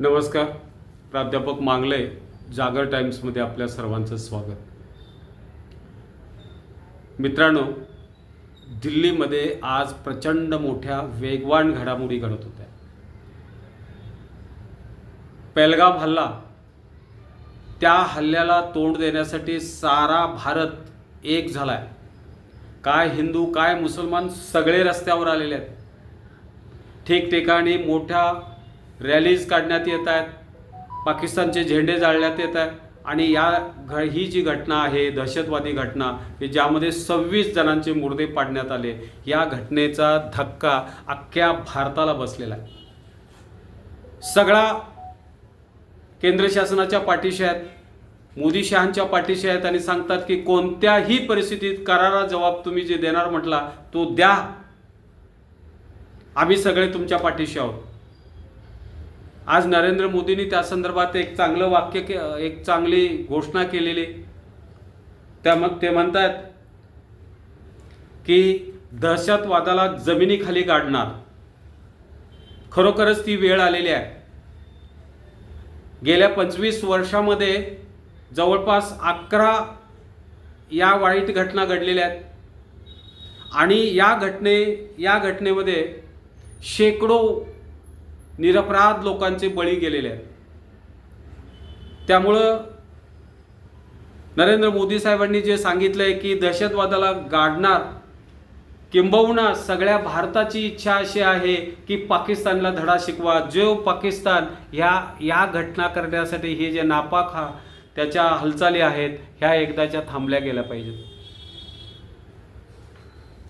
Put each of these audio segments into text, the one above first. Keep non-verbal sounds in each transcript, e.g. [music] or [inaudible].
नमस्कार. प्राध्यापक मांगले जागर टाइम्समध्ये आपल्या सर्वांचं स्वागत. मित्रांनो दिल्लीमध्ये आज प्रचंड मोठ्या वेगवान घडामोडी घडत होत्या. पेलगाव हल्ला. त्या हल्ल्याला तोंड देण्यासाठी सारा भारत एक झालाय. काय हिंदू काय मुसलमान सगळे रस्त्यावर आलेले आहेत. ठिकठिकाणी मोठ्या रॅलीज काढण्यात येत आहेत पाकिस्तानचे झेंडे जाळण्यात येत आहेत आणि या घ ही जी घटना आहे दहशतवादी घटना की ज्यामध्ये सव्वीस जणांचे मुर्दे पाडण्यात आले या घटनेचा धक्का अख्ख्या भारताला बसलेला आहे. सगळा केंद्र शासनाच्या पाठीशी आहेत मोदी शहांच्या पाठीशी आहेत आणि सांगतात की कोणत्याही परिस्थितीत करारा जबाब तुम्ही जे देणार म्हटला तो द्या. आम्ही सगळे तुमच्या पाठीशी आहोत. आज नरेंद्र मोदींनी त्या संदर्भात एक चांगलं वाक्य के एक चांगली घोषणा केलेली. त्या मग ते म्हणतात की दहशतवादाला जमिनीखाली गाडणार. खरोखरच ती वेळ आलेली आहे. गेल्या पंचवीस वर्षामध्ये जवळपास अकरा या वाईट घटना घडलेल्या आहेत. आणि या घटने या घटनेमध्ये शेकडो निरपराध लोकांचे बळी गेलेले आहेत. त्यामुळं नरेंद्र मोदी साहेबांनी जे सांगितलं आहे की दहशतवादाला गाडणार किंबहुना सगळ्या भारताची इच्छा अशी आहे की पाकिस्तानला धडा शिकवा. जो पाकिस्तान ह्या या घटना करण्यासाठी हे जे नापाक हा त्याच्या हालचाली आहेत ह्या एकदाच्या थांबल्या गेल्या पाहिजेत.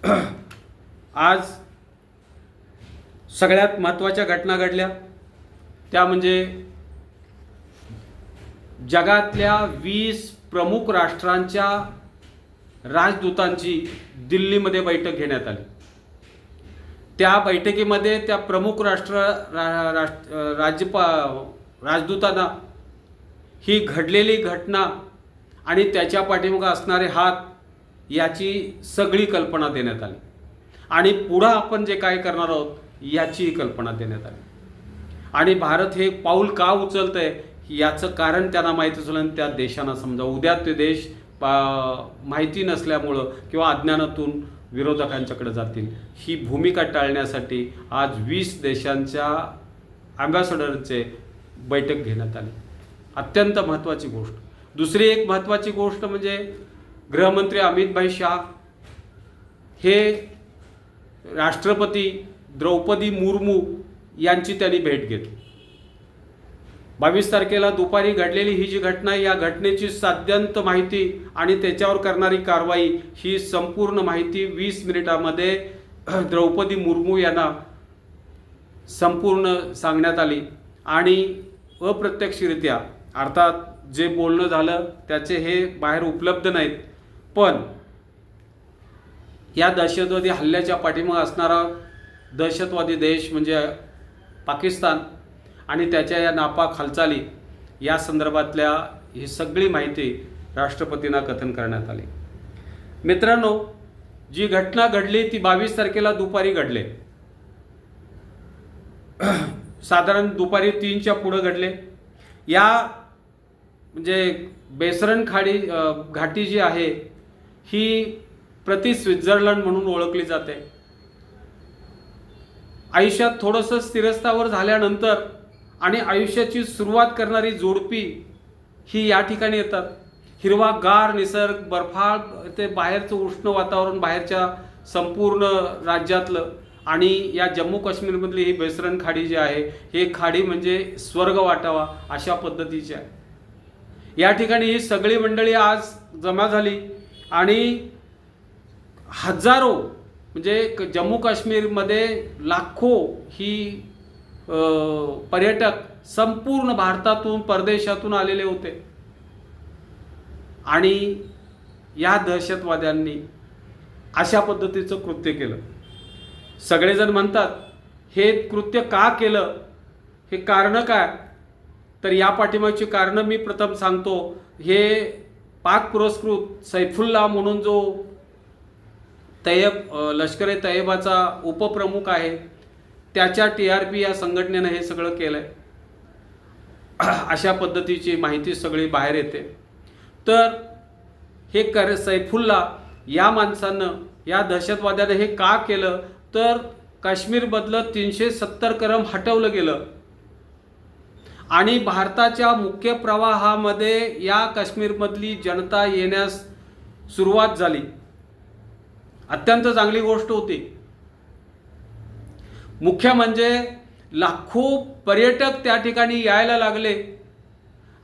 [clears throat] आज सगळ्यात महत्त्वाच्या घटना घडल्या. त्या म्हणजे जगातल्या वीस प्रमुख राष्ट्रांच्या राजदूतांची दिल्लीमध्ये बैठक घेण्यात आली. त्या बैठकीमध्ये त्या प्रमुख राष्ट्र रा, राष्ट्र राज्यपा राजदूतांना ही घडलेली घटना आणि त्याच्या पाठीमागं असणारे हात याची सगळी कल्पना देण्यात आली. आणि पुढं आपण जे काय करणार आहोत याचीही कल्पना देण्यात आली. आणि भारत हे पाऊल का उचलत आहे याचं कारण त्यांना माहीत असलं आणि त्या देशांना समजा. उद्या ते देश पा- माहिती नसल्यामुळं किंवा अज्ञानातून विरोधकांच्याकडे जातील. ही भूमिका टाळण्यासाठी आज वीस देशांच्या अँबॅसडरचे बैठक घेण्यात आली. अत्यंत महत्त्वाची गोष्ट. दुसरी एक महत्त्वाची गोष्ट म्हणजे गृहमंत्री अमित भाई शाह हे राष्ट्रपती द्रौपदी मुर्मू यांची त्यांनी भेट घेतली. बावीस तारखेला दुपारी घडलेली ही जी घटना या घटनेची साध्यंत माहिती आणि त्याच्यावर करणारी कारवाई ही संपूर्ण माहिती वीस मिनिटामध्ये [clears throat] द्रौपदी मुर्मू यांना संपूर्ण सांगण्यात आली आणि अप्रत्यक्षरित्या अर्थात जे बोलणं झालं त्याचे हे बाहेर उपलब्ध नाहीत. पण या दहशतवादी हल्ल्याच्या पाठीमागे असणारा दहशतवादी देश म्हणजे पाकिस्तान आणि त्याच्या या नापाक हालचाली या संदर्भातल्या ही सगळी माहिती राष्ट्रपतींना कथन करण्यात आली. मित्रांनो जी घटना घडली ती बावीस तारखेला दुपारी घडले. [clears throat] साधारण दुपारी तीनच्या पुढं घडले. या म्हणजे बेसरण खाडी घाटी जी आहे ही प्रति स्वित्झर्लंड म्हणून ओळखली जाते. आयुष्यात थोडंसं स्थिरस्थावर झाल्यानंतर आणि आयुष्याची सुरुवात करणारी जोडपी ही या ठिकाणी येतात. हिरवागार निसर्ग बर्फाळ ते बाहेरचं उष्ण वातावरण बाहेरच्या संपूर्ण राज्यातलं आणि या जम्मू काश्मीरमधली ही बेसरण खाडी जी आहे हे खाडी म्हणजे स्वर्ग वाटावा अशा पद्धतीची आहे. या ठिकाणी ही सगळी मंडळी आज जमा झाली आणि हजारो म्हणजे क- जम्मू काश्मीरमध्ये लाखो ही पर्यटक संपूर्ण भारतातून परदेशातून आलेले होते. आणि या दहशतवाद्यांनी अशा पद्धतीचं कृत्य केलं. सगळेजण म्हणतात हे कृत्य का केलं? हे कारणं काय? तर या पाठिंबाची कारणं मी प्रथम सांगतो. हे पाक पुरस्कृत सैफुल्ला म्हणून जो तय्यब लष्कर ए तय्यबाचा उपप्रमुख आहे. त्याच्या टी आर पी या संघटनेनं हे सगळं केलं आहे [clears throat] अशा पद्धतीची माहिती सगळी बाहेर येते. तर हे कर सैफुल्ला या माणसानं या दहशतवाद्यानं हे का केलं? तर काश्मीरमधलं तीनशे सत्तर करम हटवलं गेलं. आणि भारताच्या मुख्य प्रवाहामध्ये या काश्मीरमधली जनता येण्यास सुरुवात झाली. अत्यंत चांगली गोष्ट होती. मुख्य म्हणजे लाखो पर्यटक त्या ठिकाणी यायला लागले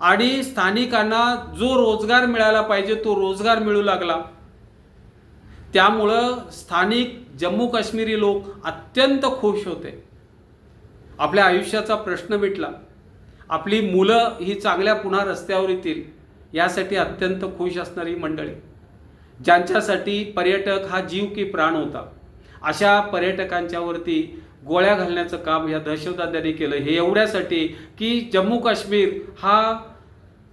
आणि स्थानिकांना जो रोजगार मिळायला पाहिजे तो रोजगार मिळू लागला. त्यामुळं स्थानिक जम्मू काश्मीरी लोक अत्यंत खुश होते. आपल्या आयुष्याचा प्रश्न मिटला. आपली मुलं ही चांगल्या पुन्हा रस्त्यावर येतील यासाठी अत्यंत खुश असणारी मंडळी. ज्यांच्यासाठी पर्यटक हा जीव की प्राण होता. अशा पर्यटकांच्यावरती गोळ्या घालण्याचं काम या दहशतवाद्यांनी केलं. हे एवढ्यासाठी की जम्मू काश्मीर हा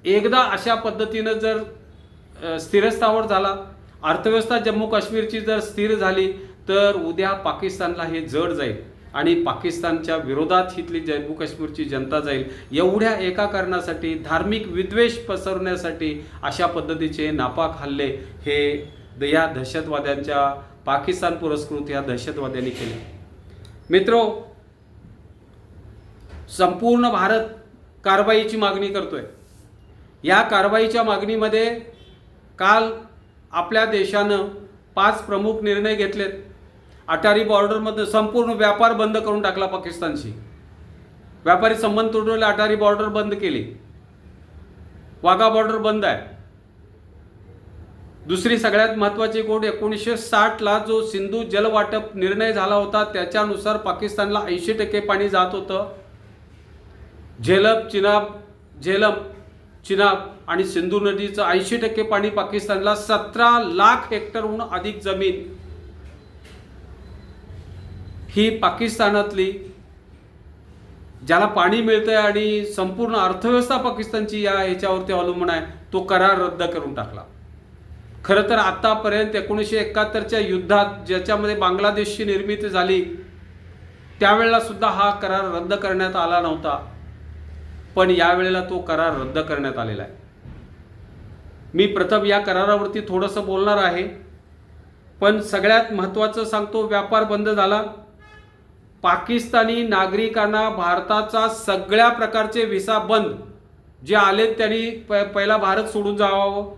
एकदा अशा पद्धतीनं जर स्थिरस्थावर झाला अर्थव्यवस्था जम्मू काश्मीरची जर स्थिर झाली तर उद्या पाकिस्तानला हे जड जाईल. आणि पाकिस्तानच्या विरोधात इथली जम्मू काश्मीरची जनता जाईल एवढ्या एका कारणासाठी धार्मिक विद्वेष पसरवण्यासाठी अशा पद्धतीचे नापाक हल्ले हे द- या दहशतवाद्यांच्या पाकिस्तान पुरस्कृत या दहशतवाद्यांनी केले. मित्रो संपूर्ण भारत कारवाईची मागणी करतोय. या कारवाईच्या मागणीमध्ये काल आपल्या देशानं पाच प्रमुख निर्णय घेतलेत. अटारी बॉर्डरमध्ये संपूर्ण व्यापार बंद करून टाकला पाकिस्तानशी. व्यापारी संबंध तुटवले अटारी बॉर्डर बंद केली. वाघा बॉर्डर बंद आहे. दुसरी सगळ्यात महत्त्वाची गोष्ट एकोणीसशे साठला जो सिंधू जलवाटप निर्णय झाला होता त्याच्यानुसार पाकिस्तानला ऐंशी टक्के पाणी जात होतं. झेलम चिनाब झेलम चिनाब आणि सिंधू नदीचं ऐंशी टक्के पाणी पाकिस्तानला सतरा लाख हेक्टरहून अधिक जमीन ही पाकिस्तानातली ज्याला पाणी मिळतंय आणि संपूर्ण अर्थव्यवस्था पाकिस्तानची या याच्यावरती अवलंबून आहे तो करार रद्द करून टाकला. खरं तर आत्तापर्यंत एकोणीसशे एकाहत्तरच्या युद्धात ज्याच्यामध्ये बांगलादेशची निर्मिती झाली त्यावेळेला सुद्धा हा करार रद्द करण्यात आला नव्हता. पण यावेळेला तो करार रद्द करण्यात आलेला आहे. मी प्रथम या करारावरती थोडंसं बोलणार आहे पण सगळ्यात महत्त्वाचं सांगतो व्यापार बंद झाला. पाकिस्तानी नागरिकांना भारताचा सगळ्या प्रकारचे व्हिसा बंद जे आलेत त्यांनी प पहिला भारत सोडून जावावं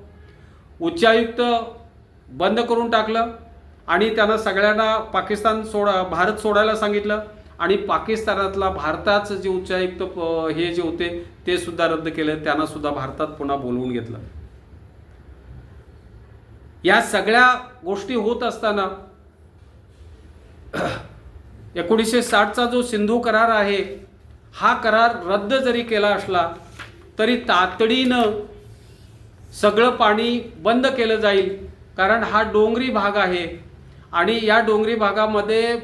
उच्चायुक्त बंद करून टाकलं आणि त्यांना सगळ्यांना पाकिस्तान सोडा भारत सोडायला सांगितलं आणि पाकिस्तानातला भारताचं जे उच्चायुक्त हे जे होते ते सुद्धा रद्द केलं. त्यांना सुद्धा भारतात पुन्हा बोलवून घेतलं. या सगळ्या गोष्टी होत असताना एकोणीसशे साठचा जो सिंधू करार आहे हा करार रद्द जरी केला असला तरी तातडीनं सगळं पाणी बंद केलं जाईल कारण हा डोंगरी भाग आहे. आणि या डोंगरी भागामध्ये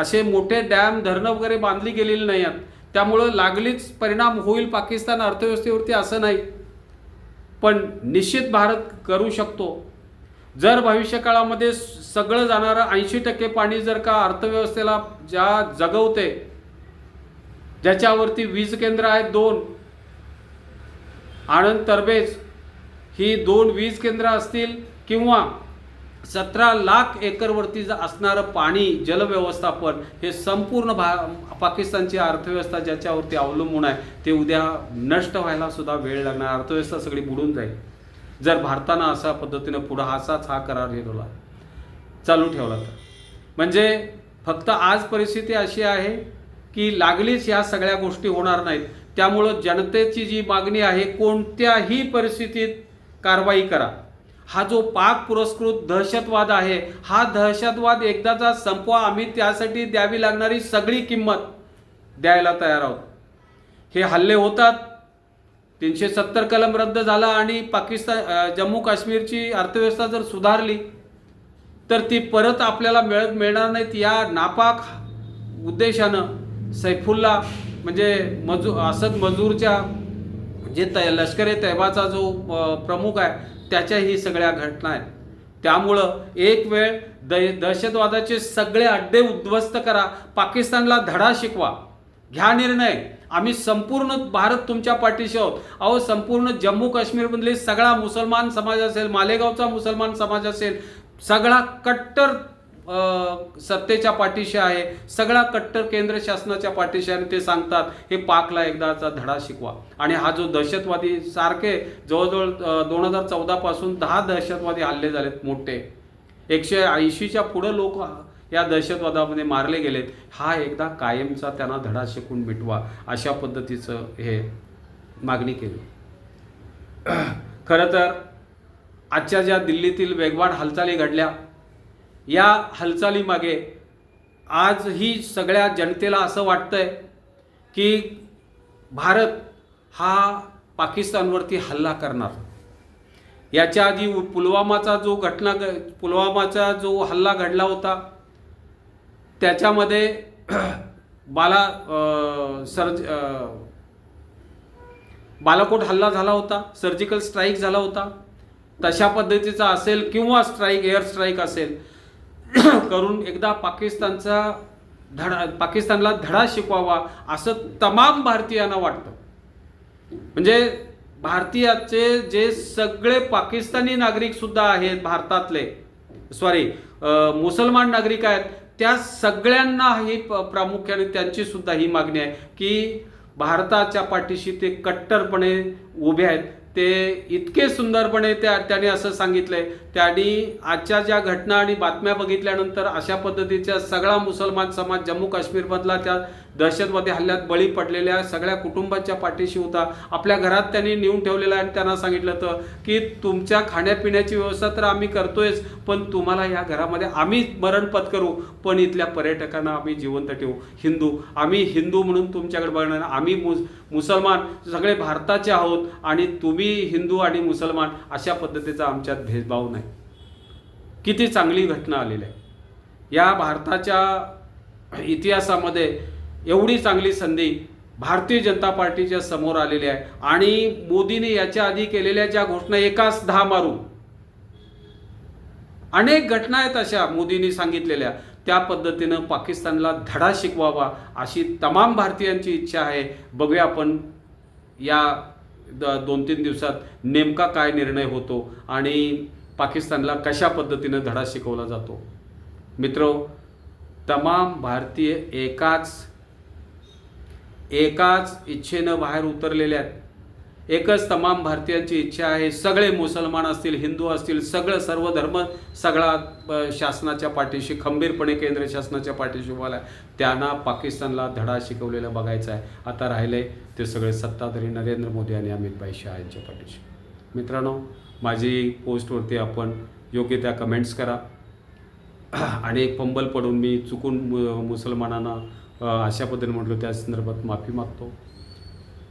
असे मोठे डॅम धरणं वगैरे बांधली गेलेली नाही आहेत त्यामुळं लागलीच परिणाम होईल पाकिस्तान अर्थव्यवस्थेवरती असं नाही. पण निश्चित भारत करू शकतो. जर भविष्यकाळामध्ये सगळं जाणारं ऐंशी टक्के पाणी जर का अर्थव्यवस्थेला ज्या जगवते ज्याच्यावरती वीज केंद्र आहेत दोन आनंद तरबेज ही दोन वीज केंद्र असतील किंवा सतरा लाख एकरवरती जर असणारं पाणी जलव्यवस्थापन हे संपूर्ण भा पाकिस्तानची अर्थव्यवस्था ज्याच्यावरती अवलंबून आहे ते उद्या नष्ट व्हायला सुद्धा वेळ लागणार. अर्थव्यवस्था सगळी बुडून जाईल. जर भारतानं अशा पद्धतीनं पुढं असाच हा करार घेतला चालू ठेवला तर. म्हणजे फक्त आज परिस्थिती अशी आहे की लागलीच ह्या सगळ्या गोष्टी होणार नाहीत. त्यामुळं जनतेची जी मागणी आहे कोणत्याही परिस्थितीत कारवाई करा. हा जो पाक पुरस्कृत दहशतवाद आहे हा दहशतवाद एकदाचा संपवा. आम्ही त्यासाठी द्यावी लागणारी सगळी किंमत द्यायला तयार आहोत. हे हल्ले होतात तीनशे सत्तर कलम रद्द झाला आणि पाकिस्तान जम्मू काश्मीरची अर्थव्यवस्था जर सुधारली तर ती परत आपल्याला मिळत मिळणार नाहीत या नापाक उद्देशानं सैफुल्ला म्हणजे मजू असद मजूरच्या जे तय लष्कर ए तैबाचा जो प्रमुख आहे त्याच्या ही सगळ्या घटना आहेत. त्यामुळं एक वेळ द दहशतवादाचे सगळे अड्डे उद्ध्वस्त करा पाकिस्तानला धडा शिकवा. घ्या निर्णय. आम्ही संपूर्ण भारत तुमच्या पाठीशी आहोत. अहो संपूर्ण जम्मू काश्मीरमधले सगळा मुसलमान समाज असेल मालेगावचा मुसलमान समाज असेल सगळा कट्टर सत्तेच्या पाठीशी आहे सगळा कट्टर केंद्र शासनाच्या पाठीशी आणि ते सांगतात हे पाकला एकदाचा धडा शिकवा. आणि हा जो दहशतवादी सारखे जवळजवळ दोन हजार चौदापासून दहा दहशतवादी हल्ले झालेत मोठे. एकशे ऐंशीच्या पुढं लोक या दहशतवादामध्ये मारले गेलेत. हा एकदा कायमचा त्यांना धडा शिकून मिटवा अशा पद्धतीचं हे मागणी केली. [clears throat] खरं तर आजच्या ज्या दिल्लीतील वेगवान हालचाली घडल्या या हालचालीमागे आज ही सगळ्या जनतेला असं वाटतंय की भारत हा पाकिस्तानवरती हल्ला करणार. याच्या आधी पुलवामाचा जो घटना पुलवामाचा जो हल्ला घडला होता त्याच्यामध्ये बाला सर्ज बालाकोट हल्ला झाला होता सर्जिकल स्ट्राईक झाला होता. तशा पद्धतीचा असेल किंवा स्ट्राईक एअर स्ट्राईक असेल [clears throat] करून एकदा पाकिस्तानचा धडा पाकिस्तानला धडा शिकवावा असं तमाम भारतीयांना वाटतं. म्हणजे भारतीयाचे जे सगळे पाकिस्तानी नागरिकसुद्धा आहेत भारतातले सॉरी मुसलमान नागरिक आहेत त्या सगळ्यांना ही प- प्रामुख्याने त्यांची सुद्धा ही मागणी आहे की भारताच्या पाठीशी ते कट्टरपणे उभे आहेत. ते इतके सुंदरपणे त्या त्याने असं सांगितलंय. त्यांनी आजच्या ज्या घटना आणि बातम्या बघितल्यानंतर अशा पद्धतीच्या सगळा मुसलमान समाज जम्मू काश्मीरमधला त्या दहशतवादी हल्ल्यात बळी पडलेल्या सगळ्या कुटुंबाच्या पाठीशी होता. आपल्या घरात त्यांनी नेऊन ठेवलेला आणि त्यांना सांगितलं होतं की तुमच्या खाण्यापिण्याची व्यवस्था तर आम्ही करतोयच पण तुम्हाला या घरामध्ये आम्ही मरण पत्करू पण इथल्या पर्यटकांना आम्ही जिवंत ठेवू. हिंदू आम्ही हिंदू म्हणून तुमच्याकडे बघणार आम्ही मुस मुसलमान सगळे भारताचे आहोत आणि तुम्ही हिंदू आणि मुसलमान अशा पद्धतीचा आमच्यात भेदभाव नाही. किती चांगली घटना आलेली आहे या भारताच्या इतिहासामध्ये एवढी चांगली संधी भारतीय जनता पार्टीच्या समोर आलेली आहे आणि मोदीने याच्या आधी केलेल्या ज्या घोषणा एकाच दहा मारून अनेक घटना आहेत अशा मोदींनी सांगितलेल्या. त्या पद्धतीनं पाकिस्तानला धडा शिकवावा अशी तमाम भारतीयांची इच्छा आहे. बघूया आपण या द दोन तीन दिवसात नेमका काय निर्णय होतो आणि पाकिस्तानला कशा पद्धतीनं धडा शिकवला जातो? मित्रो तमाम भारतीय एकाच एकाच इच्छेनं बाहेर उतरलेल्या आहेत. एकच तमाम भारतीयांची इच्छा आहे सगळे मुसलमान असतील हिंदू असतील सगळं सर्व धर्म सगळा शासनाच्या पाठीशी खंबीरपणे केंद्र शासनाच्या पाठीशी उभाला आहे. त्यांना पाकिस्तानला धडा शिकवलेला बघायचा आहे. आता राहिले ते सगळे सत्ताधारी नरेंद्र मोदी आणि अमित भाई शहा यांच्या पाठीशी. मित्रांनो माझी पोस्टवरती आपण योग्य त्या कमेंट्स करा. आणि एक पंबल पडून मी चुकून मु मुसलमानांना अशा पद्धतीने म्हटलो त्या संदर्भात माफी मागतो.